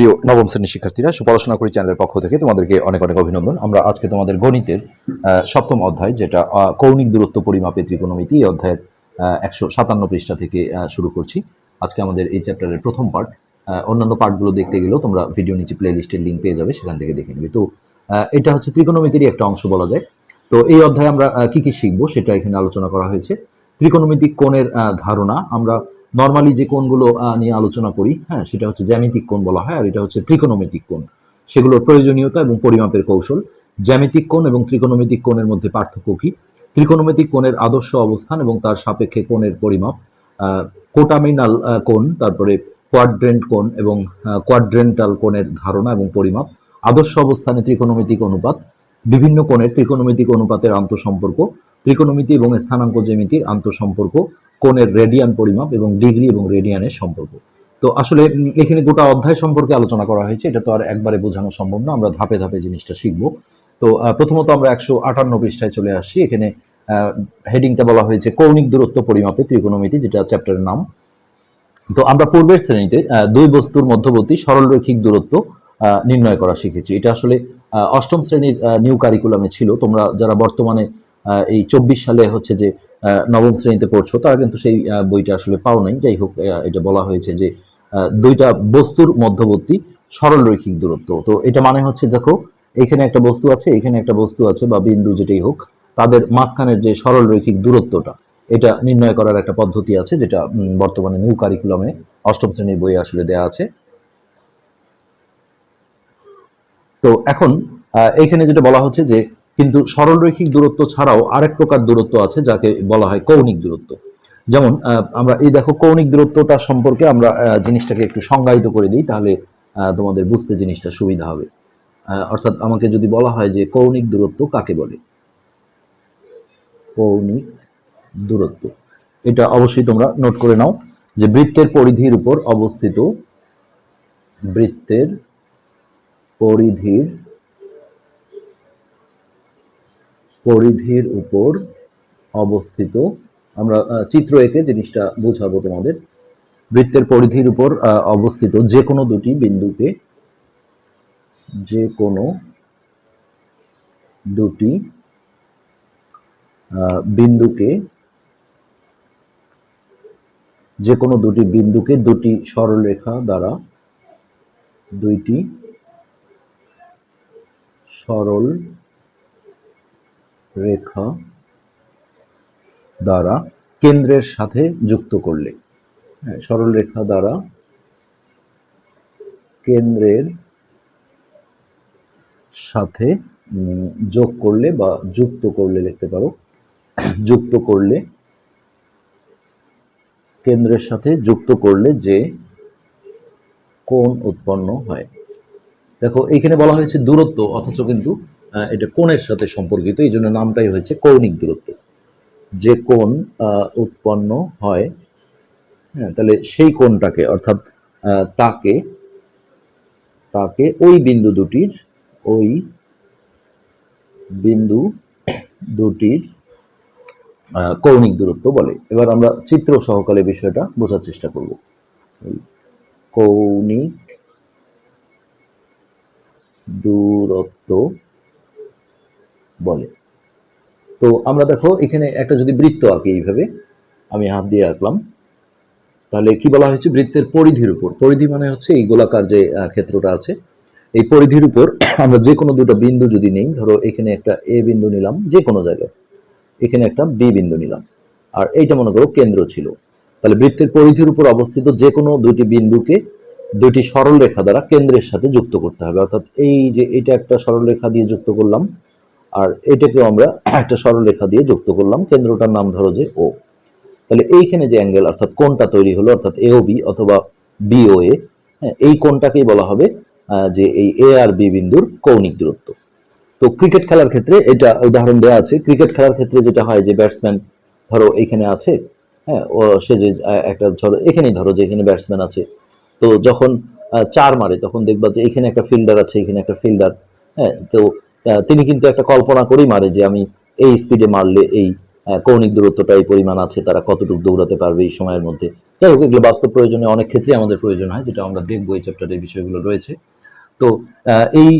প্রিয় নবম শ্রেণির শিক্ষার্থীরা, সুপড়াশোনা করি চ্যানেলের পক্ষ থেকে তোমাদেরকে অনেক অনেক অভিনন্দন। আমরা আজকে তোমাদের গণিতের সপ্তম অধ্যায়, যেটা কৌণিক দূরত্ব পরিমাপে ত্রিকোণমিতি, এই অধ্যায়ের একশো সাতান্ন পৃষ্ঠা থেকে শুরু করছি। আজকে আমাদের এই চ্যাপ্টারের প্রথম পার্ট অন্যান্য পার্টগুলো দেখতে গেলেও তোমরা ভিডিও নিচে প্লে লিস্টের লিঙ্ক পেয়ে যাবে, সেখান থেকে দেখে নেবে। তো এটা হচ্ছে ত্রিকোণমিতিরই একটা অংশ বলা যায়। তো এই অধ্যায়ে আমরা কি কি শিখব সেটা এখানে আলোচনা করা হয়েছে। ত্রিকোণমিতিক কোণের ধারণা, আমরা নর্মালি যে কোণগুলো নিয়ে আলোচনা করি হ্যাঁ সেটা হচ্ছে জ্যামিতিক কোণ বলা হয়, আর এটা হচ্ছে ত্রিকোণমিতিক কোণ। সেগুলোর প্রয়োজনীয়তা এবং পরিমাপের কৌশল। জ্যামিতিক কোণ এবং ত্রিকোণমিতিক কোণের মধ্যে পার্থক্য কি? ত্রিকোণমিতিক কোণের আদর্শ অবস্থান এবং তার সাপেক্ষে কোণের পরিমাপ কোটামিনাল কোণ, তারপরে কোয়াড্রেন্ট কোণ এবং কোয়াড্রেন্টাল কোণের ধারণা এবং পরিমাপ, আদর্শ অবস্থানে ত্রিকোণমিতিক অনুপাত, বিভিন্ন কোণের ত্রিকোণমিতিক অনুপাতের আন্তঃসম্পর্ক ত্রিকোণমিতি এবং স্থানাঙ্ক জ্যামিতির আন্তঃসম্পর্ক, কোণের রেডিয়ান পরিমাপ এবং ডিগ্রি এবং রেডিয়ানের সম্পর্ক। তো আসলে এখানে গোটা অধ্যায় সম্পর্কে আলোচনা করা হয়েছে, এটা তো আর একবারে বোঝানো সম্ভব না, আমরা ধাপে ধাপে জিনিসটা শিখব। তো প্রথমত আমরা একশো আটান্ন পৃষ্ঠায় চলে আসছি, এখানে হেডিংটা বলা হয়েছে কৌণিক দূরত্ব পরিমাপে ত্রিকোণমিতি, যেটা চ্যাপ্টারের নাম। তো আমরা পূর্বের শ্রেণীতে দুই বস্তুর মধ্যবর্তী সরলরৈখিক দূরত্ব নির্ণয় করা শিখেছি। এটা আসলে অষ্টম শ্রেণির নিউ কারিকুলামে ছিল, তোমরা যারা বর্তমানে এই চব্বিশ সালে হচ্ছে যে নবম শ্রেণীতে পড়ছো তারা কিন্তু সেই বইটা আসলে পাও নাই। যাই হোক এটা বলা হয়েছে যে দুইটা বস্তুর মধ্যবর্তী সরলরৈখিক দূরত্ব। তো এটা মানে হচ্ছে দেখো এখানে একটা বস্তু আছে এখানে একটা বস্তু আছে বা বিন্দু যেটাই হোক তাদের মাঝখানের যে সরলরৈখিক দূরত্বটা এটা নির্ণয় করার একটা পদ্ধতি আছে যেটা বর্তমানে নিউ কারিকুলামে অষ্টম শ্রেণির বইয়ে আসলে দেয়া আছে। তো এখন আহ, এইখানে যেটা বলা হচ্ছে যে কিন্তু সরলরৈখিক দূরত্ব ছাড়াও আরেক প্রকার দূরত্ব আছে যাকে বলা হয় কৌণিক দূরত্ব। যেমন আমরা এই দেখো কৌণিক দূরত্বটা সম্পর্কে আমরা জিনিসটাকে একটু সংজ্ঞায়িত করে দিই, তাহলে তোমাদের বুঝতে জিনিসটা সুবিধা হবে। অর্থাৎ আমাকে যদি বলা হয় যে কৌণিক দূরত্ব কাকে বলে? কৌণিক দূরত্ব। এটা অবশ্যই তোমরা নোট করে নাও যে বৃত্তের পরিধির উপর অবস্থিত, বৃত্তের পরিধির পরিধির উপর অবস্থিত। আমরা চিত্র এঁকে জিনিসটা বোঝাবো তোমাদের। বৃত্তের পরিধির উপর অবস্থিত যে কোনো দুটি বিন্দুকে যে কোনো দুটি বিন্দুকে, যে কোনো দুটি বিন্দুকে দুটি সরলরেখা দ্বারা, দুইটি সরল রেখা দ্বারা কেন্দ্রের সাথে যুক্ত করলে। হ্যাঁ, সরল রেখা দ্বারা কেন্দ্রের সাথে যোগ করলে বা যুক্ত করলে লিখতে পারো। যুক্ত করলে কেন্দ্রের সাথে যুক্ত করলে যে কোণ উৎপন্ন হয়। দেখো এইখানে বলা হয়েছে দূরত্ব অথচ কিন্তু এটা কোণের সাথে সম্পর্কিত, এই জন্য নামটাই হয়েছে কৌণিক দূরত্ব। যে কোণ উৎপন্ন হয় হ্যাঁ তাহলে সেই কোণটাকে, অর্থাৎ তাকে তাকে ওই বিন্দু দুটির, ওই বিন্দু দুটির কৌণিক দূরত্ব বলে। এবার আমরা চিত্র সহকারে বিষয়টা বোঝার চেষ্টা করব। কৌণিক দূরত্ব বলে। তো আমরা দেখো, এখানে একটা যদি বৃত্ত আঁকি এইভাবে, আমি হাত দিয়ে আঁকলাম। তাহলে কি বলা হয়েছে? বৃত্তের পরিধির উপর। পরিধি মানে হচ্ছে এই গোলাকার যে ক্ষেত্রটা আছে। এই পরিধির উপর আমরা যে কোনো দুটো বিন্দু যদি নেই, ধরো এখানে একটা এ বিন্দু নিলাম যে কোনো জায়গায়। এখানে একটা বি বিন্দু নিলাম। আর এইটা মনে করো কেন্দ্র ছিল। তাহলে বৃত্তের পরিধির উপর অবস্থিত যে কোনো দুটি বিন্দুকে দুটি সরল রেখা দ্বারা কেন্দ্রের সাথে যুক্ত করতে হবে। অর্থাৎ এই যে, এটা একটা সরল রেখা দিয়ে যুক্ত করলাম। আর এটাকেও আমরা একটা সরলরেখা দিয়ে যুক্ত করলাম। কেন্দ্রটার নাম ধরো যে ও তাহলে এইখানে যে অ্যাঙ্গেল, অর্থাৎ কোনটা তৈরি হলো, অর্থাৎ এও বি অথবা বিও এ হ্যাঁ এই কোনটাকেই বলা হবে যে এই এ আর বি বিন্দুর কৌণিক দূরত্ব। তো ক্রিকেট খেলার ক্ষেত্রে এটা উদাহরণ দেওয়া আছে। ক্রিকেট খেলার ক্ষেত্রে যেটা হয় যে ব্যাটসম্যান ধরো এখানে আছে হ্যাঁ ও সে যে একটা ধরো, এখানেই ধরো যে এখানে ব্যাটসম্যান আছে। তো যখন চার মারে, তখন দেখবা যে এখানে একটা ফিল্ডার আছে, এখানে একটা ফিল্ডার হ্যাঁ তো তিনি কিন্তু একটা কল্পনা করেই মারে যে আমি এই স্পিডে মারলে এই কৌণিক দূরত্বটা এই পরিমাণ আছে, তারা কতটুকু দৌড়াতে পারবে এই সময়ের মধ্যে। যাই হোক, এগুলো বাস্তব প্রয়োজনে অনেক ক্ষেত্রে আমাদের প্রয়োজন হয়, যেটা আমরা দেখব এই চ্যাপ্টারে এই বিষয়গুলো রয়েছে। তো এই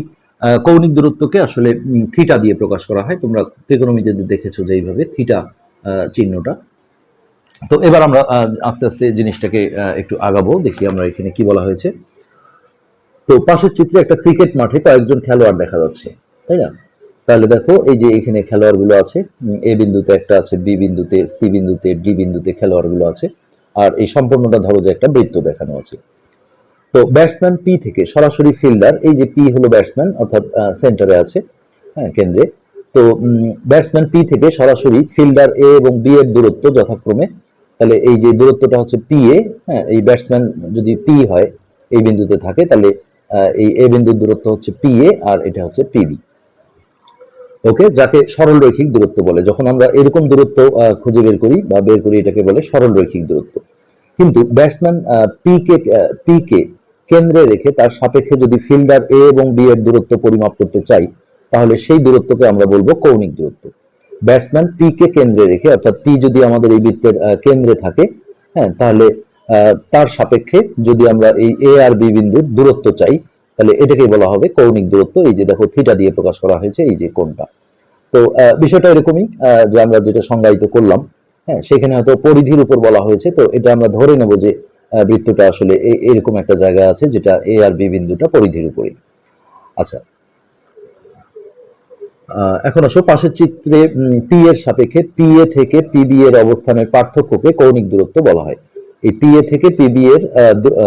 কৌণিক দূরত্বকে আসলে থিটা দিয়ে প্রকাশ করা হয়। তোমরা ত্রিকোণমিতিতে দেখেছ যে এইভাবে থিটা চিহ্নটা। তো এবার আমরা আস্তে আস্তে জিনিসটাকে একটু আগাবো, দেখি আমরা এখানে কি বলা হয়েছে। তো পাশের চিত্রে একটা ক্রিকেট মাঠে কয়েকজন খেলোয়াড় দেখা যাচ্ছে। তাই না? তাহলে দেখো, এই যে এখানে খেলোয়াড়গুলো আছে এ বিন্দুতে একটা আছে, বি বিন্দুতে, সি বিন্দুতে, ডি বিন্দুতে খেলোয়াড়গুলো আছে, আর এই সম্পূর্ণটা ধরো যে একটা বৃত্ত দেখানো আছে। তো ব্যাটসম্যান পি থেকে সরাসরি ফিল্ডার, এই যে পি হলো ব্যাটসম্যান, অর্থাৎ সেন্টারে আছে হ্যাঁ কেন্দ্রে। তো ব্যাটসম্যান পি থেকে সরাসরি ফিল্ডার এ এবং বি এর দূরত্ব যথাক্রমে, তাহলে এই যে দূরত্বটা হচ্ছে পি এ হ্যাঁ এই ব্যাটসম্যান যদি পি হয়, এই বিন্দুতে থাকে, তাহলে এই এ বিন্দুর দূরত্ব হচ্ছে পি এ, আর এটা হচ্ছে পিবি ওকে, যাকে সরল রৈখিক দূরত্ব বলে। যখন আমরা এরকম দূরত্ব খুঁজে বের করি বা বের করি এটাকে বলে সরল রৈখিক দূরত্ব। কিন্তু batsman P K P K কেন্দ্রে রেখে তার সাপেক্ষে যদি ফিল্ডার এ এবং বি এর দূরত্ব পরিমাপ করতে চাই, তাহলে সেই দূরত্বকে আমরা বলব কৌণিক দূরত্ব। ব্যাটসম্যান পি কে কেন্দ্রে রেখে, অর্থাৎ পি যদি আমাদের এই বৃত্তের কেন্দ্রে থাকে হ্যাঁ তাহলে তার সাপেক্ষে যদি আমরা এই এ আর বি বিন্দুর দূরত্ব চাই তাহলে এটাকেই বলা হবে কৌণিক দূরত্ব, এই যে দেখো থিটা দিয়ে প্রকাশ করা হয়েছে, এই যে কোণটা। তো বিষয়টা এরকমই যে আমরা যেটা সংজ্ঞায়িত করলাম হ্যাঁ সেখানে হয়তো পরিধির উপর বলা হয়েছে, তো এটা আমরা ধরে নেব যে বৃত্তটা আসলে এরকম একটা জায়গা আছে যেটা এ আর বি বিন্দুটা পরিধির উপরে আচ্ছা। এখন আসো পাশের চিত্রে পি এর সাপেক্ষে পি এ থেকে পিবি এর অবস্থানের পার্থক্যকে কৌণিক দূরত্ব বলা হয়। এই পি এ থেকে পিবি এর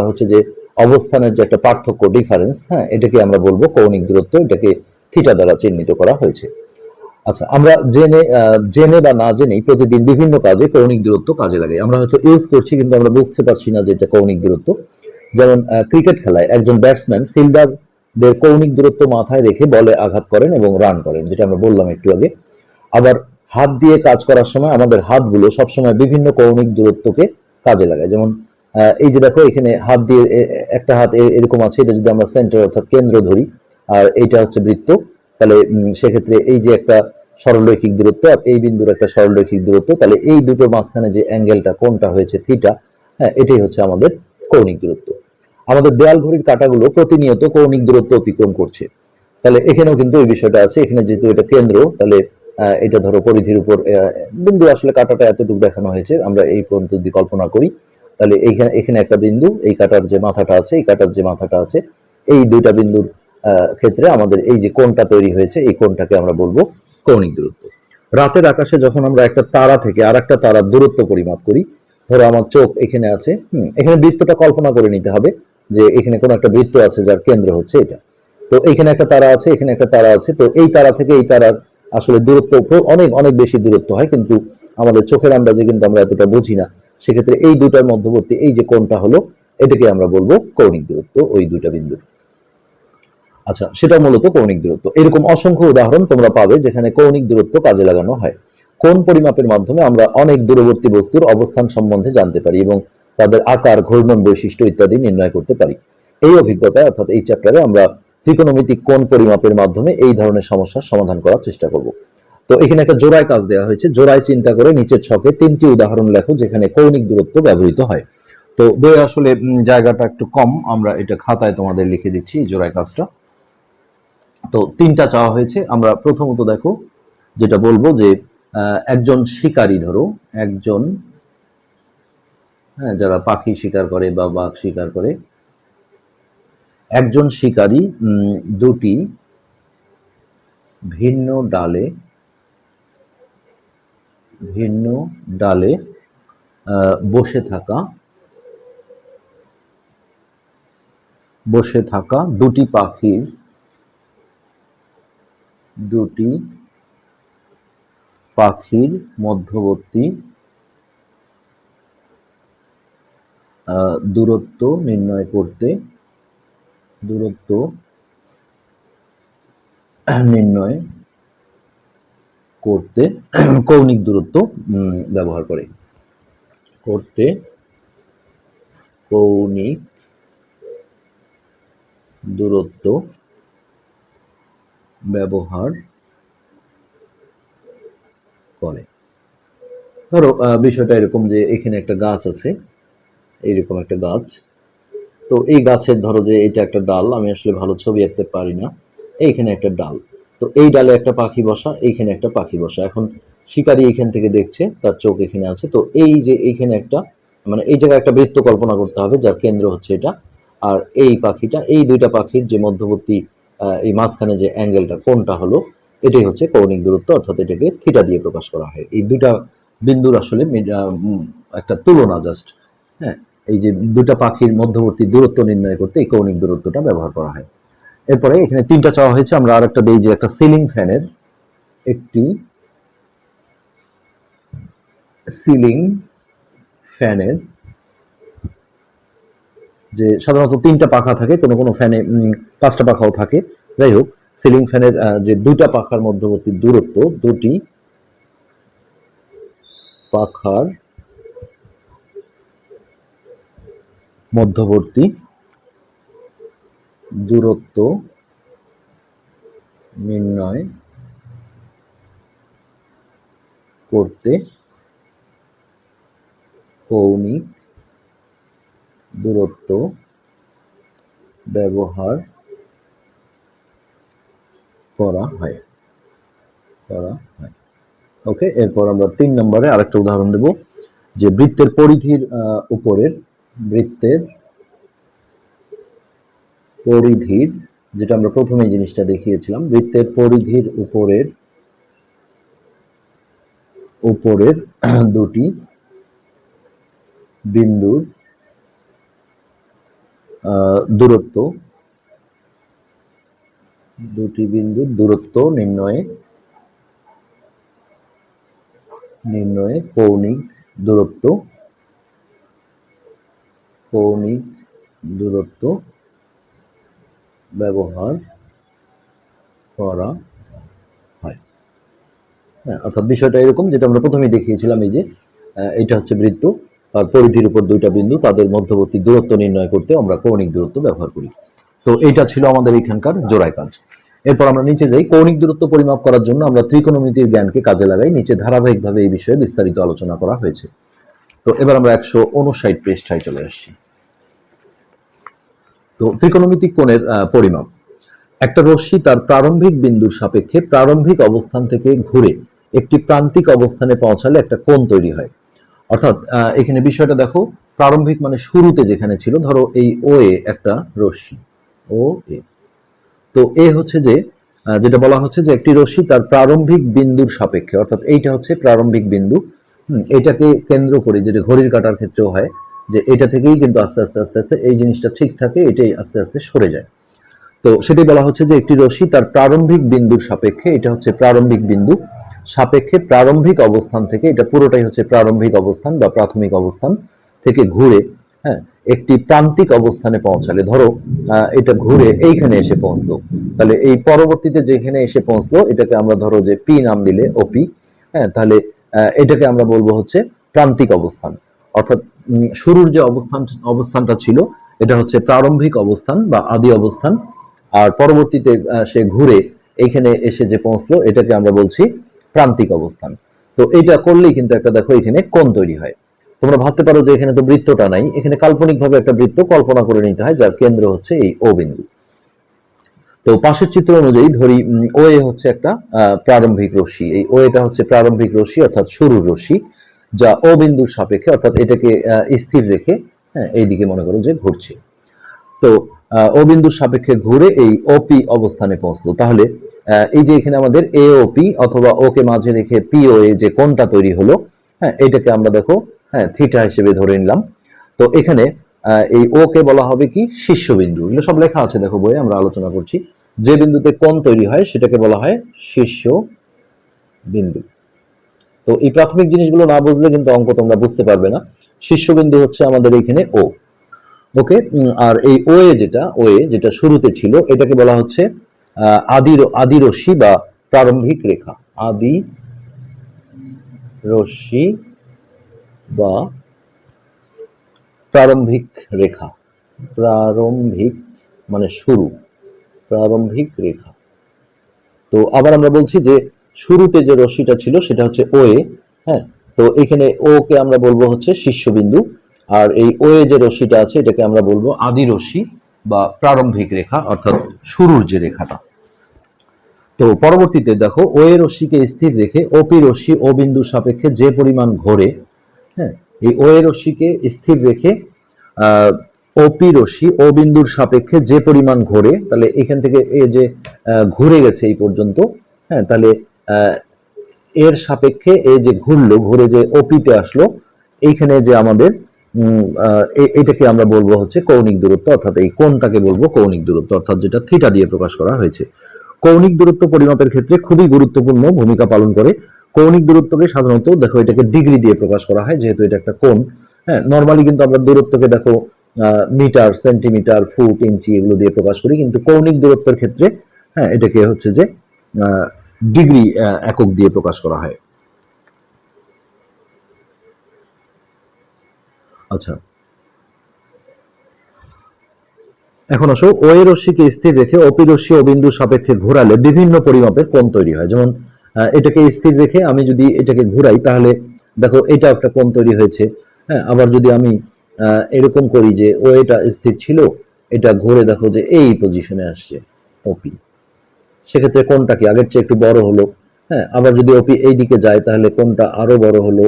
হচ্ছে যে অবস্থানের যে একটা পার্থক্য ডিফারেন্স হ্যাঁ এটাকে আমরা বলব কৌণিক দূরত্ব, এটাকে থিটা দ্বারা চিহ্নিত করা হয়েছে। আচ্ছা আমরা জেনে জেনে বা না জেনেই প্রতিদিন বিভিন্ন কাজে কৌণিক দূরত্ব কাজে লাগে। আমরা হয়তো ইউজ করছি, কিন্তু আমরা বুঝতে পারছি না যে এটা কৌণিক দূরত্ব। যেমন ক্রিকেট খেলায় একজন ব্যাটসম্যান ফিল্ডারদের কৌণিক দূরত্ব মাথায় রেখে বলে আঘাত করেন এবং রান করেন, যেটা আমরা বললাম একটু আগে। আবার হাত দিয়ে কাজ করার সময় আমাদের হাতগুলো সবসময় বিভিন্ন কৌণিক দূরত্বকে কাজে লাগায়। যেমন এই যে দেখো, এখানে হাত দিয়ে একটা হাত এরকম আছে, এটা যদি আমরা সেন্টার অর্থাৎ কেন্দ্র ধরি, আর এইটা হচ্ছে বৃত্ত, তাহলে সেক্ষেত্রে এই যে একটা সরলরৈখিক দূরত্ব আর এই বিন্দুর একটা সরলরৈখিক দূরত্ব, তাহলে এই দুটোর মাঝখানে যে অ্যাঙ্গেলটা কোনটা হয়েছে থিটা হ্যাঁ এটাই হচ্ছে আমাদের কৌণিক দূরত্ব। আমাদের দেয়াল ঘড়ির কাঁটাগুলো প্রতিনিয়ত কৌণিক দূরত্ব অতিক্রম করছে। তাহলে এখানেও কিন্তু এই বিষয়টা আছে, এখানে যেহেতু এটা কেন্দ্র, তাহলে এটা ধরো পরিধির উপর বিন্দু আসলে কাঁটাটা এতটুকু দেখানো হয়েছে, আমরা এই পর্যন্ত যদি কল্পনা করি। তাহলে এইখানে, এখানে একটা বিন্দু, এই কাটার যে মাথাটা আছে, এই কাটার যে মাথাটা আছে, এই দুইটা বিন্দুর ক্ষেত্রে আমাদের এই যে কোণটা তৈরি হয়েছে, এই কোণটাকে আমরা বলব কৌণিক দূরত্ব। রাতের আকাশে যখন আমরা একটা তারা থেকে আর একটা তারার দূরত্ব পরিমাপ করি, ধরো আমার চোখ এখানে আছে এখানে বৃত্তটা কল্পনা করে নিতে হবে যে এখানে কোনো একটা বৃত্ত আছে যার কেন্দ্র হচ্ছে এটা। তো এখানে একটা তারা আছে, এখানে একটা তারা আছে, তো এই তারা থেকে এই তারার আসলে দূরত্ব অনেক অনেক বেশি দূরত্ব হয়, কিন্তু আমাদের চোখের আন্দাজে কিন্তু আমরা এতটা বুঝি না। সেক্ষেত্রে এই দুটার মধ্যবর্তী, এই যে কোণটা হলো, এটাকে আমরা বলব কৌণিক দূরত্ব, ওই দুটা বিন্দুর আচ্ছা সেটা মূলত কৌণিক দূরত্ব। এরকম অসংখ্য উদাহরণ তোমরা পাবে যেখানে কৌণিক দূরত্ব কাজে লাগানো হয়। কোন পরিমাপের মাধ্যমে আমরা অনেক দূরবর্তী বস্তুর অবস্থান সম্বন্ধে জানতে পারি এবং তাদের আকার, ঘূর্ণন বৈশিষ্ট্য ইত্যাদি নির্ণয় করতে পারি। এই অভিজ্ঞতায়, অর্থাৎ এই চ্যাপ্টারে আমরা ত্রিকোণমিতিক কোণ পরিমাপের মাধ্যমে এই ধরনের সমস্যার সমাধান করার চেষ্টা করব। তো এখানে একটা জোড়ায় কাজ দেওয়া হয়েছে। জোড়ায় চিন্তা করে নিচের ছকে তিনটি উদাহরণ লেখো, যেখানে কৌণিক দূরত্ব ব্যবহৃত হয়। তো বই আসলে জায়গাটা একটু কম, আমরা এটা খাতায় তোমাদের লিখে দিচ্ছি জোড়ায় কাজটা। তো তিনটা চাওয়া হয়েছে। আমরা প্রথমত দেখো, যেটা বলব যে একজন শিকারী ধরো, একজন হ্যাঁ যারা পাখি শিকার করে বা বাঘ শিকার করে, একজন শিকারী দুটি ভিন্ন ডালে ভিন্ন ডালে বসে থাকা বসে থাকা দুটি পাখির দুটি পাখির মধ্যবর্তী দূরত্ব নির্ণয় করতে, দূরত্ব নির্ণয় করতে, কৌণিক দূরত্ব ব্যবহার করে। করতে, কৌণিক দূরত্ব ব্যবহার করে। ধরো বিষয়টা এরকম যে এখানে একটা গাছ আছে, এইরকম একটা গাছ। তো এই গাছের, ধরো যে এটা একটা ডাল, আমি আসলে ভালো ছবি আঁকতে পারি না। এইখানে একটা ডাল। তো এই ডালে একটা পাখি বসা, এইখানে একটা পাখি বসা। এখন শিকারি এখান থেকে দেখছে, তার চোখ এখানে আছে। তো এই যে এইখানে একটা মানে এই জায়গায় একটা বৃত্ত কল্পনা করতে হবে, যার কেন্দ্র হচ্ছে এটা। আর এই পাখিটা, এই দুইটা পাখির যে মধ্যবর্তী এই মাঝখানে যে অ্যাঙ্গেলটা কোনটা হলো, এটাই হচ্ছে কৌণিক দূরত্ব, অর্থাৎ এটাকে থিটা দিয়ে প্রকাশ করা হয়। এই দুটা বিন্দুর আসলে একটা তুলনা জাস্ট। হ্যাঁ এই যে দুটা পাখির মধ্যবর্তী দূরত্ব নির্ণয় করতে এই কৌণিক দূরত্বটা ব্যবহার করা হয়। এরপরে এখানে তিনটা চাওয়া হয়েছে। আমরা আর একটা দিই যে একটা সিলিং ফ্যানের একটি সিলিং ফ্যানের যে সাধারণত তিনটা পাখা থাকে, কোনো কোনো ফ্যানে পাঁচটা পাখাও থাকে। যাই হোক সিলিং ফ্যানের যে দুইটা পাখার মধ্যবর্তী দূরত্ব, দুটি পাখার মধ্যবর্তী দূরত্ব নির্ণয় করতে কৌণিক দূরত্ব ব্যবহার করা হয়। করা হয়। ওকে এরপর আমরা তিন নম্বরে আরেকটা উদাহরণ দেব, যে বৃত্তের পরিধির উপরের বৃত্তের পরিধির, যেটা আমরা প্রথমে জিনিসটা দেখিয়েছিলাম, বৃত্তের পরিধির উপরের উপরের দুটি বিন্দুর দূরত্ব, দুটি বিন্দুর দূরত্ব নির্ণয়ে নির্ণয়ে কৌণিক দূরত্ব কৌণিক দূরত্ব ব্যবহার করা হয়। হ্যাঁ অর্থাৎ বিষয়টা এরকম যেটা আমরা প্রথমেই দেখিয়েছিলাম এই যে এটা হচ্ছে বৃত্ত, আর পরিধির উপর দুইটা বিন্দু, তাদের মধ্যবর্তী দূরত্ব নির্ণয় করতে আমরা কৌণিক দূরত্ব ব্যবহার করি। তো এইটা ছিল আমাদের এখানকার জোড়ায় কাজ। এরপর আমরা নিচে যাই। কৌণিক দূরত্ব পরিমাপ করার জন্য আমরা ত্রিকোণমিতির জ্ঞানকে কাজে লাগাই। নিচে ধারাবাহিকভাবে এই বিষয়ে বিস্তারিত আলোচনা করা হয়েছে। তো এবার আমরা একশো উনষাট পৃষ্ঠায় চলে আসছি। তো ত্রিকোণমিতিক কোণের পরিমাপ। একটা রশ্মি তার প্রারম্ভিক বিন্দুর সাপেক্ষে প্রারম্ভিক অবস্থান থেকে ঘুরে একটি প্রান্তিক অবস্থানে পৌঁছালে একটা কোণ তৈরি হয়। অর্থাৎ এখানে বিষয়টা দেখো, প্রারম্ভিক মানে শুরুতে যেখানে ছিল, ধরো এই ও এ একটা রশ্মি। ও এ তো এ হচ্ছে যে যেটা বলা হচ্ছে যে একটি রশ্মি তার প্রারম্ভিক বিন্দুর সাপেক্ষে, অর্থাৎ এইটা হচ্ছে প্রারম্ভিক বিন্দু। এটাকে কেন্দ্র করে, যেটা ঘড়ির কাটার ক্ষেত্রেও হয় যে এটা থেকেই কিন্তু আস্তে আস্তে আস্তে আস্তে এই জিনিসটা ঠিক থাকে, এটাই আস্তে আস্তে সরে যায়। তো সেটাই বলা হচ্ছে যে একটি রশ্মি তার প্রারম্ভিক বিন্দুর সাপেক্ষে, এটা হচ্ছে প্রারম্ভিক বিন্দু, সাপেক্ষে প্রারম্ভিক অবস্থান থেকে, এটা পুরোটাই হচ্ছে প্রারম্ভিক অবস্থান বা প্রাথমিক অবস্থান থেকে ঘুরে হ্যাঁ একটি প্রান্তিক অবস্থানে পৌঁছালে। ধরো এটা ঘুরে এইখানে এসে পৌঁছলো। তাহলে এই পরবর্তীতে যেখানে এসে পৌঁছলো, এটাকে আমরা ধরো যে পি নাম দিলে ওপি হ্যাঁ তাহলে এটাকে আমরা বলব হচ্ছে প্রান্তিক অবস্থান। অর্থাৎ শুরুর যে অবস্থান, অবস্থানটা ছিল, এটা হচ্ছে প্রারম্ভিক অবস্থান বা আদি অবস্থান। আর পরবর্তীতে সে ঘুরে এইখানে এসে যে পৌঁছলো, এটাকে আমরা বলছি প্রান্তিক অবস্থান। তো এটা করলেই কিন্তু একটা, দেখো এখানে কোণ তৈরি হয়। তোমরা ভাবতে পারো যে এখানে তো বৃত্তটা নাই, এখানে কাল্পনিকভাবে একটা বৃত্ত কল্পনা করে নিতে হয়, যার কেন্দ্র হচ্ছে এই ও বিন্দু। তো পাশের চিত্র অনুযায়ী ধরি ও এ হচ্ছে একটা প্রারম্ভিক রশ্মি। এই ও এটা হচ্ছে প্রারম্ভিক রশ্মি, অর্থাৎ শুরুর রশ্মি। যা ও বিন্দুর সাপেক্ষে, অর্থাৎ এটাকে স্থির রেখে হ্যাঁ এইদিকে মনে করো যে ঘুরছে। তো ও বিন্দুর সাপেক্ষে ঘুরে এই ওপি অবস্থানে পৌঁছলো। তাহলে এই যে এখানে আমাদের এওপি অথবা ওকে মাঝে রেখে পিও এ যে কোনটা তৈরি হলো হ্যাঁ এটাকে আমরা দেখো হ্যাঁ থিটা হিসেবে ধরে নিলাম। তো এখানে এই ও কে বলা হবে কি? শীর্ষবিন্দু। এগুলো সব লেখা আছে, দেখো, বইয়ে আমরা আলোচনা করছি। যে বিন্দুতে কোন তৈরি হয়, সেটাকে বলা হয় শীর্ষ বিন্দু তো এই প্রাথমিক জিনিসগুলো না বুঝলে কিন্তু অঙ্ক তোমরা বুঝতে পারবে না। শীর্ষবিন্দু হচ্ছে আমাদের এখানে ও ওকে আর এই ও এ যেটা ও এ যেটা শুরুতে ছিল এটাকে বলা হচ্ছে আহ, আদি আদি রশ্মি বা প্রারম্ভিক রেখা। আদি রশ্মি বা প্রারম্ভিক রেখা। প্রারম্ভিক মানে শুরু। প্রারম্ভিক রেখা। তো আবার আমরা বলছি যে শুরুতে যে রশ্মিটা ছিল সেটা হচ্ছে ও এ হ্যাঁ? তো এখানে ও কে আমরা বলব হচ্ছে শীর্ষবিন্দু। আর এই ও এ যে রশ্মিটা আছে, এটাকে আমরা বলব আদি রশ্মি বা প্রারম্ভিক রেখা, অর্থাৎ শুরুর যে রেখাটা। তো পরবর্তীতে দেখো ও এ রশ্মিকে স্থির রেখে ওপি রশ্মি ও বিন্দুর সাপেক্ষে যে পরিমাণ ঘোরে হ্যাঁ? এই ও এ রশ্মিকে স্থির রেখে ওপি রশ্মি ও বিন্দুর সাপেক্ষে যে পরিমাণ ঘোরে, তাহলে এখান থেকে এ যে ঘুরে গেছে এই পর্যন্ত হ্যাঁ? তাহলে এর সাপেক্ষে এই যে ঘুরলো, ঘুরে যে ওপিতে আসলো, এইখানে যে আমাদের এটাকে আমরা বলব হচ্ছে কৌণিক দূরত্ব, অর্থাৎ এই কোনটাকে বলব কৌণিক দূরত্ব, অর্থাৎ যেটা থিটা দিয়ে প্রকাশ করা হয়েছে। কৌণিক দূরত্ব পরিমাপের ক্ষেত্রে খুবই গুরুত্বপূর্ণ ভূমিকা পালন করে। কৌণিক দূরত্বকে সাধারণত দেখো এটাকে ডিগ্রি দিয়ে প্রকাশ করা হয়, যেহেতু এটা একটা কোণ। হ্যাঁ নর্মালি কিন্তু আমরা দূরত্বকে দেখো মিটার সেন্টিমিটার ফুট ইঞ্চি এগুলো দিয়ে প্রকাশ করি, কিন্তু কৌণিক দূরত্বের ক্ষেত্রে হ্যাঁ এটাকে হচ্ছে যে ডিগ্রি একক দিয়ে প্রকাশ করা হয়। আচ্ছা। এখন আসো ও এর রশ্মিকে স্থির রেখে অপি রশ্মি ও বিন্দুর সাপেক্ষে ঘোরালে বিভিন্ন পরিমাপের কোণ তৈরি হয়। যেমন এটাকে স্থির রেখে আমি যদি এটাকে ঘুরাই, তাহলে দেখো এটা একটা কোণ তৈরি হয়েছে। হ্যাঁ আবার যদি আমি এরকম করি যে, ও এটা স্থির ছিল, এটা ঘুরে দেখো যে এই পজিশনে আসছে ওপি সেক্ষেত্রে কোনটা কি? আগের চেয়ে একটু বড় হলো। হ্যাঁ আবার যদি ওপি এই দিকে যায়, তাহলে কোনটা আরও বড় হলো?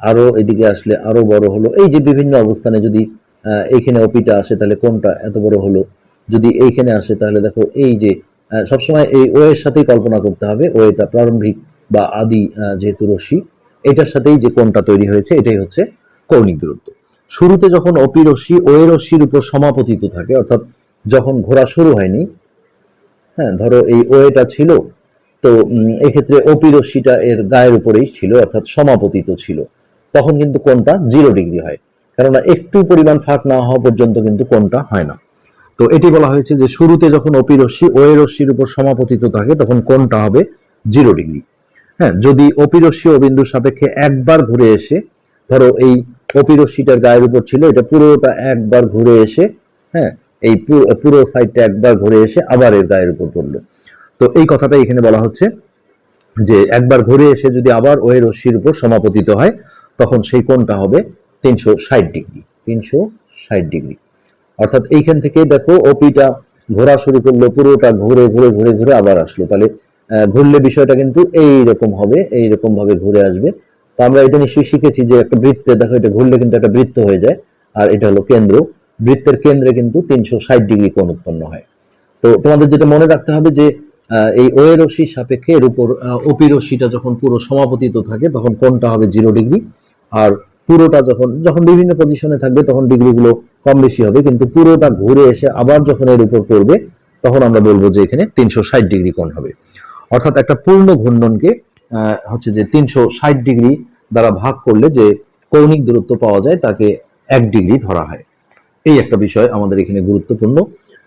আরও এদিকে আসলে আরও বড় হলো? এই যে বিভিন্ন অবস্থানে যদি এইখানে ওপিটা আসে, তাহলে কোনটা এত বড় হলো? যদি এইখানে আসে, তাহলে দেখো এই যে সবসময় এই ও এর সাথেই কল্পনা করতে হবে। ও এটা প্রারম্ভিক বা আদি যেহেতু রশ্মি, এটার সাথেই যে কোনটা তৈরি হয়েছে, এটাই হচ্ছে কৌণিক দূরত্ব। শুরুতে যখন অপি রশ্মি ও এর রশ্মির উপর সমাপতিত থাকে, অর্থাৎ যখন ঘোরা শুরু হয়নি হ্যাঁ ধরো এই ও এটা ছিল, তো এক্ষেত্রে ওপি রশ্মিটা এর গায়ের উপরেই ছিল, অর্থাৎ সমাপতিত ছিল। তখন কিন্তু কোনটা জিরো ডিগ্রি হয়। কেননা একটু পরিমাণ ফাঁক না হওয়া পর্যন্ত কিন্তু কোনটা হয় না। তো এটি বলা হয়েছে যে শুরুতে যখন অপি রশ্মি ও এ রশ্মির উপর সমাপতিত থাকে, তখন কোনটা হবে জিরো ডিগ্রি হ্যাঁ যদি অপি রশ্মি ও বিন্দুর সাপেক্ষে একবার ঘুরে এসে, ধরো এই অপি রশ্মিটার গায়ের উপর ছিল, এটা পুরোটা একবার ঘুরে এসে হ্যাঁ এই পুরো সাইডটা একবার ঘুরে এসে আবার এর গায়ের উপর পড়ল। তো এই কথাটা এখানে বলা হচ্ছে যে, একবার ঘুরে এসে যদি আবার ওই রশ্মির উপর সমাপতিত হয়, তখন সেই কোণটা হবে তিনশো ষাট ডিগ্রি, তিনশো ষাট ডিগ্রি। অর্থাৎ এইখান থেকে দেখো ওপিটা ঘোরা শুরু করল, পুরোটা ঘুরে ঘুরে ঘুরে ঘুরে আবার আসলো। তাহলে ঘুরলে বিষয়টা কিন্তু এই রকম হবে এই রকম ভাবে ঘুরে আসবে। তো আমরা এটা নিশ্চয়ই শিখেছি যে একটা বৃত্তে, দেখো এটা ঘুরলে কিন্তু একটা বৃত্ত হয়ে যায়, আর এটা হলো কেন্দ্র। বৃত্তের কেন্দ্রে কিন্তু তিনশো ষাট ডিগ্রি কোণ উৎপন্ন হয়। তো তোমাদের যেটা মনে রাখতে হবে যে এই ও এর রশ্মির সাপেক্ষে এর উপর ওপি রশ্মিটা যখন পুরো সমাপতিত থাকে, তখন কোনটা হবে জিরো ডিগ্রি আর পুরোটা যখন যখন বিভিন্ন পজিশনে থাকবে, তখন ডিগ্রিগুলো কম বেশি হবে। কিন্তু পুরোটা ঘুরে এসে আবার যখন এর উপর পড়বে, তখন আমরা বলব যে এখানে তিনশো ষাট ডিগ্রি কোণ হবে। অর্থাৎ একটা পূর্ণ ঘূর্ণনকে হচ্ছে যে তিনশো ষাট ডিগ্রি দ্বারা ভাগ করলে যে কৌণিক দূরত্ব পাওয়া যায়, তাকে এক ডিগ্রি ধরা হয়। এই একটা বিষয় আমাদের এখানে গুরুত্বপূর্ণ,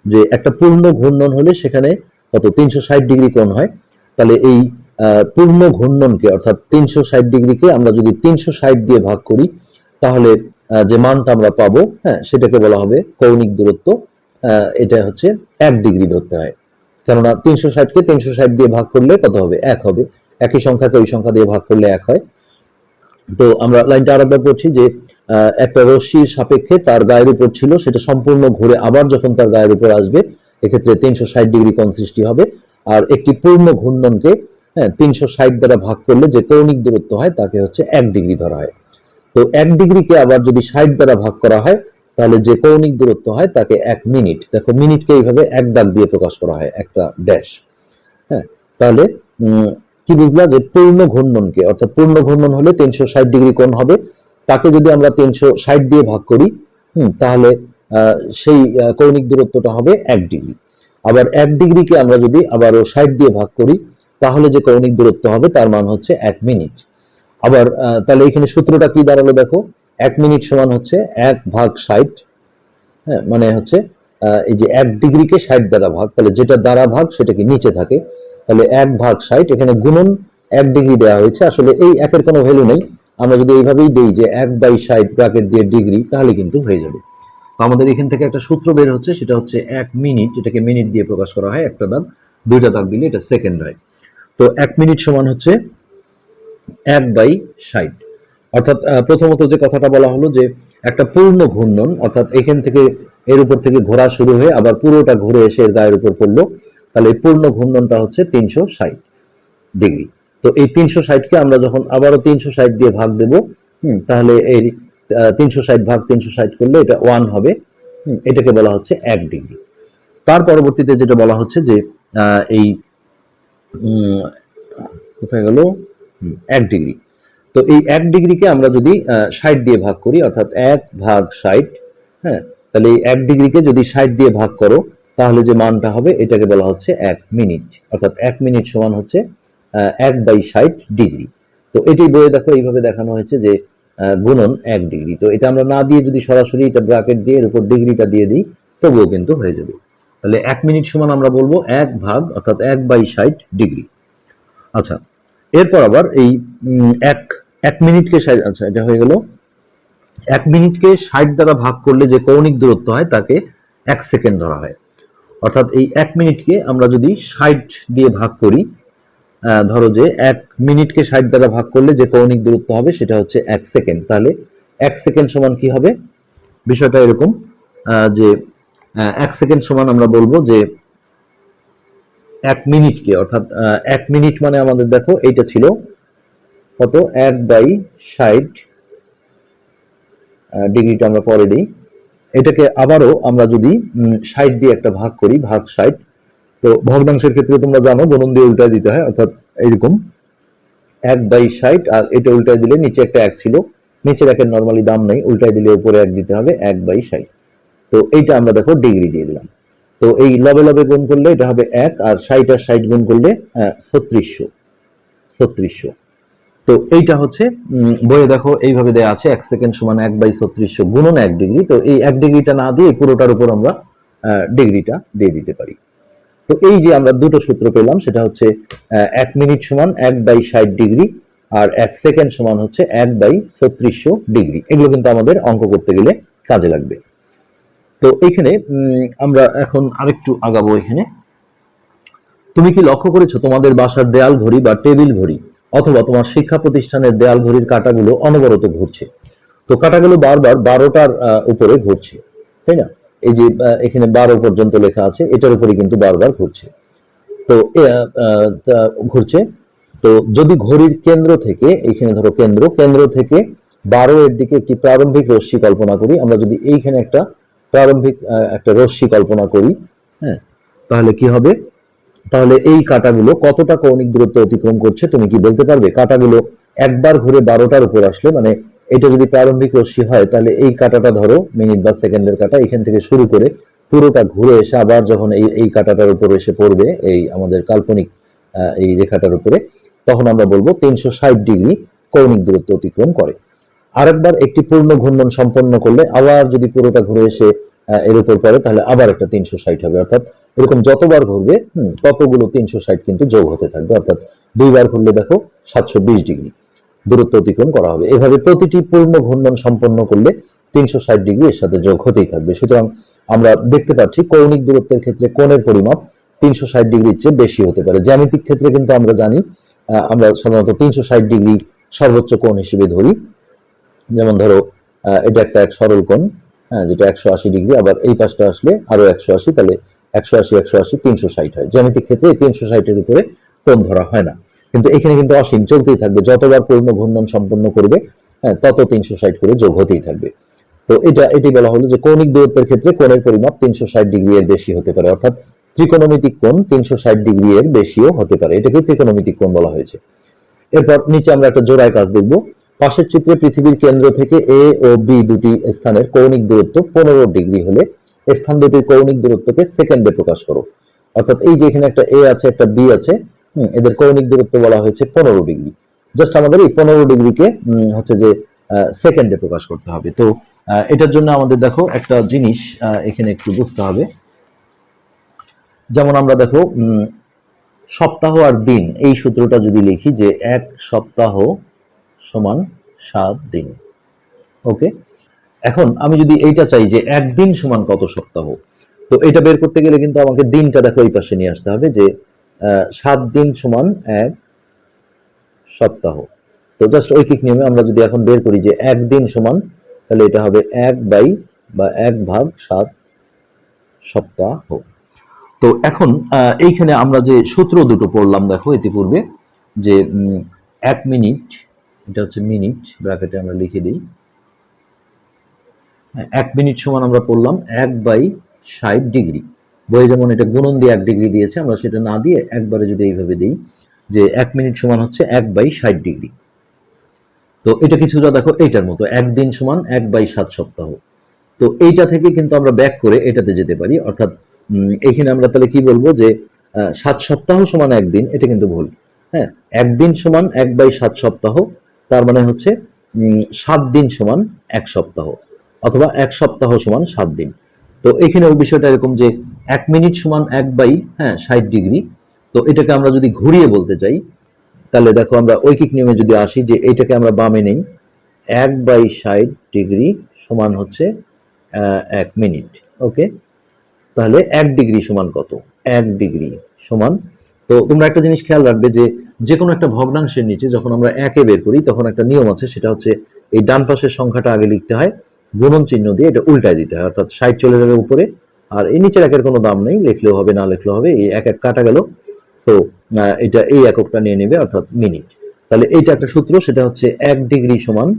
যে একটা পূর্ণ ঘূর্ণন হলে সেখানে কত, তিনশো ষাট ডিগ্রি কোণ হয়। তাহলে এই পূর্ণ ঘূর্ণনকে, অর্থাৎ তিনশো ষাট ডিগ্রিকে আমরা যদি তিনশো ষাট দিয়ে ভাগ করি, তাহলে যে মানটা আমরা পাবো হ্যাঁ সেটাকে বলা হবে কৌণিক দূরত্ব এটা হচ্ছে এক ডিগ্রি ধরতে হয়। কেননা তিনশো ষাটকে তিনশো ষাট দিয়ে ভাগ করলে কত হবে? এক হবে। একই সংখ্যাকে ওই সংখ্যা দিয়ে ভাগ করলে এক হয়। তো আমরা লাইনটা আরেকবার পড়ছি যে একটা রশ্মির সাপেক্ষে তার গায়ের উপর ছিল, সেটা সম্পূর্ণ ঘুরে আবার যখন তার গায়ের উপর আসবে, এক্ষেত্রে তিনশো ষাট ডিগ্রি কোণ সৃষ্টি হবে। আর একটি পূর্ণ ঘূর্ণনকে হ্যাঁ তিনশো ষাট দ্বারা ভাগ করলে যে কৌণিক দূরত্ব হয়, তাকে হচ্ছে এক ডিগ্রি ধরা হয়। তো এক ডিগ্রিকে আবার যদি ষাট দ্বারা ভাগ করা হয়, তাহলে যে কৌণিক দূরত্ব হয়, তাকে এক মিনিট, দেখো মিনিটকে এইভাবে এক দাগ দিয়ে প্রকাশ করা হয়, একটা ড্যাশ। হ্যাঁ তাহলে কি বুঝলা যে পূর্ণ ঘূর্ণনকে, অর্থাৎ পূর্ণ ঘূর্ণন হলে তিনশো ষাট ডিগ্রি কোণ হবে তাকে যদি আমরা তিনশো ষাট দিয়ে ভাগ করি, হুম, তাহলে সেই কৌণিক দূরত্বটা হবে এক ডিগ্রি। আবার এক ডিগ্রিকে আমরা যদি আবারও ষাট দিয়ে ভাগ করি, তাহলে যে কৌণিক দূরত্ব হবে, তার মান হচ্ছে এক মিনিট। আবার তাহলে এখানে সূত্রটা কি দাঁড়াল দেখো? এক মিনিট সমান হচ্ছে এক ভাগ ষাট হ্যাঁ মানে হচ্ছে এই যে এক ডিগ্রিকে ষাট দ্বারা ভাগ, তাহলে যেটা দ্বারা ভাগ, সেটা কি নিচে থাকে? তাহলে এক ভাগ ষাট, এখানে গুণন এক ডিগ্রি দেওয়া হয়েছে। আসলে এই একের কোনো ভ্যালু নেই। আমরা যদি এইভাবেই দেই যে এক বাই ষাট ব্র্যাকেট দিয়ে ডিগ্রি তাহলে কিন্তু হয়ে যাবে। তো আমাদের এখান থেকে একটা সূত্র বের হচ্ছে, সেটা হচ্ছে এক মিনিট এটাকে মিনিট দিয়ে প্রকাশ করা হয়, একটা দাগ, দুইটা দাগ দিলে এটা সেকেন্ড হয়। তো এক মিনিট সমান হচ্ছে এক বাই ষাট। অর্থাৎ প্রথমত যে কথাটা বলা হলো যে একটা পূর্ণ ঘূর্ণন, অর্থাৎ এখান থেকে এর উপর থেকে ঘোরা শুরু হয়ে আবার পুরোটা ঘুরে এসে এর গায়ের উপর পড়ল, তাহলে পূর্ণ ঘূর্ণনটা হচ্ছে তিনশো ষাট ডিগ্রি তো এই তিনশো ষাটকে আমরা যখন আবারও তিনশো ষাট দিয়ে ভাগ দেব তাহলে এই তিনশো ষাট ভাগ তিনশো ষাট করলে এটা ওয়ান হবে এটাকে বলা হচ্ছে এক ডিগ্রি। তার পরবর্তীতে যেটা বলা হচ্ছে যে এই কোথায় গেল? এক ডিগ্রি। তো এই এক ডিগ্রিকে আমরা যদি ষাট দিয়ে ভাগ করি, অর্থাৎ এক ভাগ ষাট হ্যাঁ তাহলে এই এক ডিগ্রিকে যদি ষাট দিয়ে ভাগ করো, তাহলে যে মানটা হবে, এটাকে বলা হচ্ছে এক মিনিট, অর্থাৎ এক মিনিট সমান হচ্ছে এক বাই ষাট ডিগ্রি। তো এটি বইয়ে দেখো, এইভাবে দেখানো হয়েছে যে গুণন এক ডিগ্রি। তো এটা আমরা না দিয়ে যদি সরাসরি এটা ব্র্যাকেট দিয়ে এর উপর ডিগ্রিটা দিয়ে দিই, তবুও কিন্তু হয়ে যাবে। তাহলে এক মিনিট সমান আমরা বলব এক ভাগ, অর্থাৎ এক বাই ষাট ডিগ্রি। আচ্ছা এরপর আবার এই এক এক মিনিটকে আচ্ছা এটা হয়ে গেল। এক মিনিটকে ষাট দ্বারা ভাগ করলে যে কৌণিক দূরত্ব হয়, তাকে এক সেকেন্ড ধরা হয়। অর্থাৎ এই এক মিনিটকে আমরা যদি ষাট দিয়ে ভাগ করি ধরো যে এক মিনিটকে ষাট দ্বারা ভাগ করলে যে কৌণিক দূরত্ব হবে সেটা হচ্ছে এক সেকেন্ড। তাহলে এক সেকেন্ড সমান কি হবে? বিষয়টা এরকম যে এক সেকেন্ড সমান আমরা বলব যে এক মিনিটকে, অর্থাৎ এক মিনিট মানে আমাদের দেখো এইটা ছিল কত? এক বাই ষাট ডিগ্রিটা আমরা পরে দিই। এটাকে আবারও আমরা যদি ষাট দিয়ে একটা ভাগ করি, ভাগ ষাট তো ভগ্নাংশের ক্ষেত্রে তোমরা জানো গণন দিয়ে উল্টায় দিতে হয়, অর্থাৎ এইরকম। এক বাই ষাট, আর এটা উল্টায় দিলে নিচে একটা এক ছিল। নিচের একের নর্মালি দাম নেই, উল্টায় দিলে উপরে এক দিতে হবে, এক বাই ষাট। তো এইটা আমরা দেখো ডিগ্রি দিয়ে দিলাম। তো এই লবে লবে গুণ করলে এটা হবে এক, আর ষাট আর ষাট গুণ করলে ছত্রিশশো। ছত্রিশশো। তো এইটা হচ্ছে বইয়ে দেখো, এইভাবে দেয়া আছে, এক সেকেন্ড সমান এক বাই ছত্রিশশো গুণন এক ডিগ্রি। তো এই এক ডিগ্রিটা না দিয়ে পুরোটার উপর আমরা ডিগ্রিটা দিয়ে দিতে পারি। তো এই যে আমরা দুটো সূত্র পেলাম সেটা হচ্ছে এক মিনিট সমান এক বাই ষাট ডিগ্রি আর এক সেকেন্ড সমান হচ্ছে এক বাই ছত্রিশশো ডিগ্রি। এগুলো কিন্তু আমাদের অঙ্ক করতে গেলে কাজে লাগবে। তো এইখানে উম, আমরা এখন আরেকটু আগাবো এখানে। তুমি কি লক্ষ্য করেছ তোমাদের বাসার দেয়াল ঘড়ি বা টেবিল ঘড়ি অথবা তোমার শিক্ষা প্রতিষ্ঠানের দেয়াল ঘড়ির কাঁটাগুলো অনবরত ঘুরছে? তো কাঁটাগুলো বারবার বারোটার উপরে ঘুরছে তাই না? এই যে এখানে বারো পর্যন্ত লেখা আছে, এটার উপরে কিন্তু বারবার ঘুরছে। তো ঘুরছে। তো, যদি ঘড়ির কেন্দ্র থেকে, এখানে ধরো কেন্দ্র কেন্দ্র থেকে বারো এর দিকে একটি প্রারম্ভিক রশ্মি কল্পনা করি, আমরা যদি এইখানে একটা প্রারম্ভিক একটা রশ্মি কল্পনা করি হ্যাঁ তাহলে কি হবে? তাহলে এই কাঁটাগুলো কতটা কৌণিক দূরত্ব অতিক্রম করছে তুমি কি বলতে পারবে? কাঁটাগুলো একবার ঘুরে বারোটার উপর আসলে মানে এটা যদি প্রারম্ভিক রশ্মি হয়, তাহলে এই কাঁটাটা ধরো, মিনিট বা সেকেন্ডের কাঁটা, এখান থেকে শুরু করে পুরোটা ঘুরে এসে আবার যখন এই এই কাঁটাটার উপর এসে পড়বে, এই আমাদের কাল্পনিক এই রেখাটার উপরে, তখন আমরা বলব তিনশো ষাট ডিগ্রি কৌণিক দূরত্ব অতিক্রম করে। আরেকবার একটি পূর্ণ ঘূর্ণন সম্পন্ন করলে আবার যদি পুরোটা ঘুরে এসে এর উপর পড়ে, তাহলে আবার একটা তিনশো ষাট হবে। অর্থাৎ এরকম যতবার ঘুরবে ততগুলো তিনশো ষাট কিন্তু যোগ হতে থাকবে। অর্থাৎ দুইবার ঘুরলে দেখো সাতশো বিশ ডিগ্রি। দূরত্ব অতিক্রম করা হবে। এভাবে প্রতিটি পূর্ণ ঘূর্ণন সম্পন্ন করলে তিনশো ষাট ডিগ্রি এর সাথে যোগ হতেই থাকবে। সুতরাং আমরা দেখতে পাচ্ছি কৌণিক দূরত্বের ক্ষেত্রে কোণের পরিমাপ তিনশো ষাট ডিগ্রির চেয়ে বেশি হতে পারে। জ্যামিতিক ক্ষেত্রে কিন্তু আমরা জানি আমরা সাধারণত তিনশো ষাট ডিগ্রি সর্বোচ্চ কোণ হিসেবে ধরি। যেমন ধরো এটা একটা এক সরল কোণ হ্যাঁ যেটা একশো আশি ডিগ্রি, আবার এই পাশটা আসলে আরও একশো আশি, তাহলে একশো আশি একশো আশি, তিনশো ষাট হয়। জ্যামিতিক ক্ষেত্রে তিনশো ষাটের উপরে কোণ ধরা হয় না। কিন্তু এখানে কিন্তু অসীম চলতেই থাকবে। যতবার পূর্ণ ঘূর্ণন সম্পন্ন করবে হ্যাঁ তত তিনশো ষাট করে যোগ হতেই থাকবে। তো এটা, এটি বলা হলো যে কৌণিক দূরত্বের ক্ষেত্রে কোণের পরিমাপ তিনশো ষাট ডিগ্রি এর বেশি হতে পারে। অর্থাৎ ত্রিকোণমিতিক কোণ তিনশো ষাট ডিগ্রি এর বেশিও হতে পারে। এটাকে ত্রিকোণমিতিক কোণ বলা হয়েছে। এরপর নিচে আমরা একটা জোড়ায় কাজ দেখব। পাশের চিত্রে পৃথিবীর কেন্দ্র থেকে এ ও বি দুটি স্থানের কৌণিক দূরত্ব পনেরো ডিগ্রি হলে স্থান দুটির কৌণিক দূরত্বকে সেকেন্ডে প্রকাশ করো। অর্থাৎ এই যে এখানে একটা এ আছে, একটা বি আছে এদের কৌণিক দূরত্ব বলা হয়েছে পনেরো ডিগ্রি। জাস্ট আমাদের এই পনেরো ডিগ্রিকে হচ্ছে যে সেকেন্ডে প্রকাশ করতে হবে। তো এটার জন্য আমাদের দেখো একটা জিনিস এখানে একটু বুঝতে হবে। যেমন আমরা দেখো সপ্তাহ আর দিন, এই সূত্রটা যদি লিখি যে এক সপ্তাহ সমান সাত দিন। ওকে এখন আমি যদি এইটা চাই যে একদিন সমান কত সপ্তাহ, তো এটা বের করতে গেলে কিন্তু আমাকে দিনটা দেখো এই পাশে নিয়ে আসতে হবে যে সাত দিন সমান এক সপ্তাহ। তো জাস্ট ঐকিক নিয়মে আমরা যদি এখন বের করি যে একদিন সমান তাহলে এটা হবে এক বাই বা এক ভাগ সাত সপ্তাহ। তো এখন এইখানে আমরা যে সূত্র দুটো পড়লাম দেখো ইতিপূর্বে যে এক মিনিট এটা হচ্ছে মিনিট ব্র্যাকেটে আমরা লিখে দিই। হ্যাঁ, এক মিনিট সমান আমরা পড়লাম এক বাই ষাট ডিগ্রি। বইয়ে যেমন এটা গুণন দিয়ে এক ডিগ্রি দিয়েছে, আমরা সেটা না দিয়ে একবারে যদি এইভাবে দিই যে এক মিনিট সমান হচ্ছে এক বাই ষাট ডিগ্রি তো এটা কিছুটা দেখো, এইটার মতো একদিন সমান এক বাই সাত সপ্তাহ। তো এইটা থেকে কিন্তু আমরা ব্যাক করে এটাতে যেতে পারি, অর্থাৎ এখানে আমরা তাহলে কি বলব যে সাত সপ্তাহ সমান একদিন এটা কিন্তু ভুল। হ্যাঁ একদিন সমান এক বাই সাত সপ্তাহ, তার মানে হচ্ছে সাত দিন সমান এক সপ্তাহ, অথবা এক সপ্তাহ সমান সাত দিন। তো এখানে বিষয়টা এরকম যে এক মিনিট সমান এক বাই হ্যাঁ ষাট ডিগ্রি। তো এটাকে আমরা যদি ঘুরিয়ে বলতে চাই, তাহলে দেখো আমরা ঐকিক নিয়মে যদি আসি যে এটাকে আমরা বামে নেই, এক বাই ষাট ডিগ্রি সমান হচ্ছে এক মিনিট, ওকে? তাহলে এক ডিগ্রি সমান কত? এক ডিগ্রি সমান। তো তোমরা একটা জিনিস খেয়াল রাখবে যে যে কোনো একটা ভগ্নাংশের নিচে যখন আমরা একে বের করি, তখন একটা নিয়ম আছে, সেটা হচ্ছে এই ডান পাশের সংখ্যাটা আগে লিখতে হয়, গুণন চিহ্ন দিয়ে এটা উল্টায় দিতে হয়, অর্থাৎ ষাট চলে যাবে উপরে আর এই নিচের একের কোনো দাম নেই, লিখলেও হবে, না লিখলেও হবে, এই এক এক কাটা গেল। সো এটা এই এককটা নিয়ে নেবে, অর্থাৎ মিনিট। তাহলে এইটা একটা সূত্র, সেটা হচ্ছে এক ডিগ্রি সমান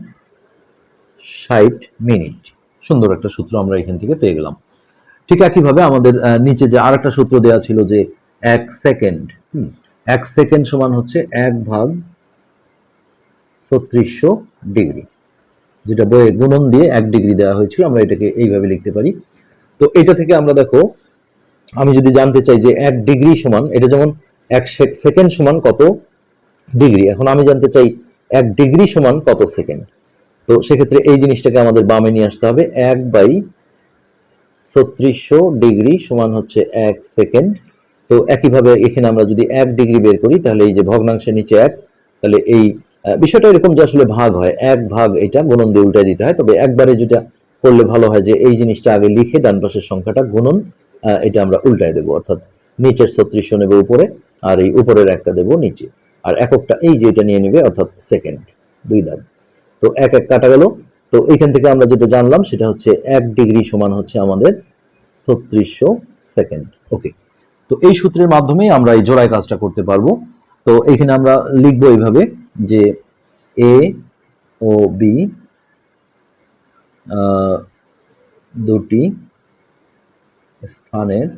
ষাট মিনিট। সুন্দর একটা সূত্র আমরা এখান থেকে পেয়ে গেলাম। ঠিক একইভাবে আমাদের নিচে যে আরেকটা সূত্র দেওয়া ছিল যে এক সেকেন্ড এক সেকেন্ড সমান হচ্ছে এক ভাগ ছত্রিশশো ডিগ্রি, যেটা বইয়ে গুণন দিয়ে এক ডিগ্রি দেওয়া হয়েছিল, আমরা এটাকে এইভাবে লিখতে পারি। তো এটা থেকে আমরা দেখো, আমি যদি জানতে চাই যে এক ডিগ্রি সমান, এটা যেমন এক সেকেন্ড সমান কত ডিগ্রি? এখন আমি জানতে চাই এক ডিগ্রি সমান কত সেকেন্ড তো সেক্ষেত্রে এই জিনিসটাকে আমাদের বামে নিয়ে আসতে হবে। এক বাই ছত্রিশশো ডিগ্রি সমান হচ্ছে এক সেকেন্ড তো একইভাবে এখানে আমরা যদি এক ডিগ্রি বের করি, তাহলে এই যে ভগ্নাংশের নিচে এক, তাহলে এই বিষয়টা এরকম যে আসলে ভাগ হয়। এক ভাগ এটা গুণন দিয়ে উল্টে দিতে হয়। তবে একবারে যেটা করলে ভালো হয় যে এই জিনিসটা আগে লিখে ডান পাশের সংখ্যাটা গুণন এটা আমরা উল্টায় দেবো, অর্থাৎ নিচের ছত্রিশশো নেবে উপরে আর এই উপরের একটা দেবো নিচে। আর এককটা এই যে এটা নিয়ে নেবে, অর্থাৎ সেকেন্ড দুই দাগ। তো এক এক কাটা গেল। তো এখান থেকে আমরা যেটা জানলাম, সেটা হচ্ছে এক ডিগ্রি সমান হচ্ছে আমাদের ছত্রিশশো সেকেন্ড ওকে তো এই সূত্রের মাধ্যমে আমরা এই জোড়ায় কাজটা করতে পারব। তো এখানে আমরা লিখব এইভাবে যে এ ও বি দুটি স্থানের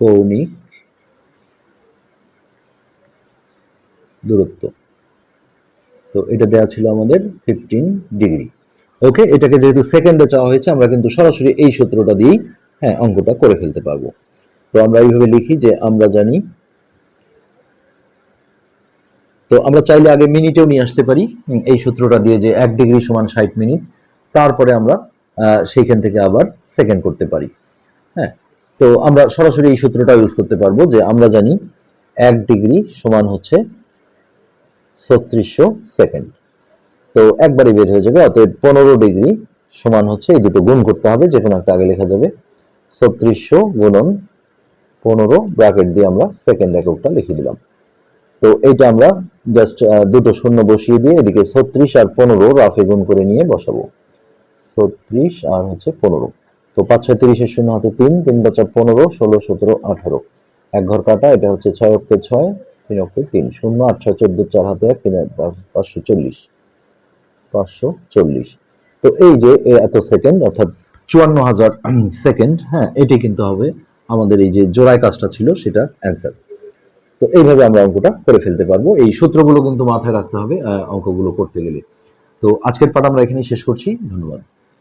কৌণিক দূরত্ব। তো এটা দেওয়া ছিল আমাদের ফিফটিন ডিগ্রি ওকে এটাকে যেহেতু সেকেন্ডে চাওয়া হয়েছে, আমরা কিন্তু সরাসরি এই সূত্রটা দিয়েই হ্যাঁ অঙ্কটা করে ফেলতে পারব। তো আমরা এইভাবে লিখি যে আমরা জানি তো আমরা চাইলে আগে মিনিটেও নিয়ে আসতে পারি এই সূত্রটা দিয়ে যে এক ডিগ্রি সমান ষাট মিনিট। তারপরে আমরা সেইখান থেকে আবার সেকেন্ড করতে পারি। হ্যাঁ তো আমরা সরাসরি এই সূত্রটা ইউজ করতে পারব যে আমরা জানি এক ডিগ্রি সমান হচ্ছে ছত্রিশশো সেকেন্ড তো একবারই বের হয়ে যাবে, অতএব পনেরো ডিগ্রি সমান হচ্ছে এই দুটো গুণ করতে হবে, যে কোনো একটা আগে লেখা যাবে ছত্রিশশো গুণন পনেরো, ব্র্যাকেট দিয়ে আমরা সেকেন্ড এককটা লিখে দিলাম। তো এটা আমরা জাস্ট দুটো শূন্য বসিয়ে দিয়ে এদিকে ছত্রিশ আর পনেরো রাফে গুণ করে নিয়ে বসাবো। ছত্রিশ আর হচ্ছে পনেরো। তো পাঁচ, ছয় তিরিশের শূন্য হাতে তিন তিন পাঁচা পনেরো, ষোলো, সতেরো, আঠারো। এক ঘর কাটা, এটা হচ্ছে ছয় অক্ষে ছয়, তিন অক্ষে তিন। শূন্য, আট, ছয়, চোদ্দ, চার হাতে এক, তিন পাঁচশো চল্লিশ। পাঁচশো চল্লিশ। তো এই যে এত সেকেন্ড অর্থাৎ চুয়ান্ন হাজার সেকেন্ড হ্যাঁ এটি কিন্তু হবে আমাদের এই যে জোড়ায় কাজটা ছিল সেটা অ্যান্সার তো এইভাবে আমরা অঙ্কটা করে ফেলতে পারব। এই সূত্রগুলো কিন্তু মাথায় রাখতে হবে অঙ্কগুলো করতে গেলে। তো আজকের পাঠ আমরা এখানেই শেষ করছি। ধন্যবাদ।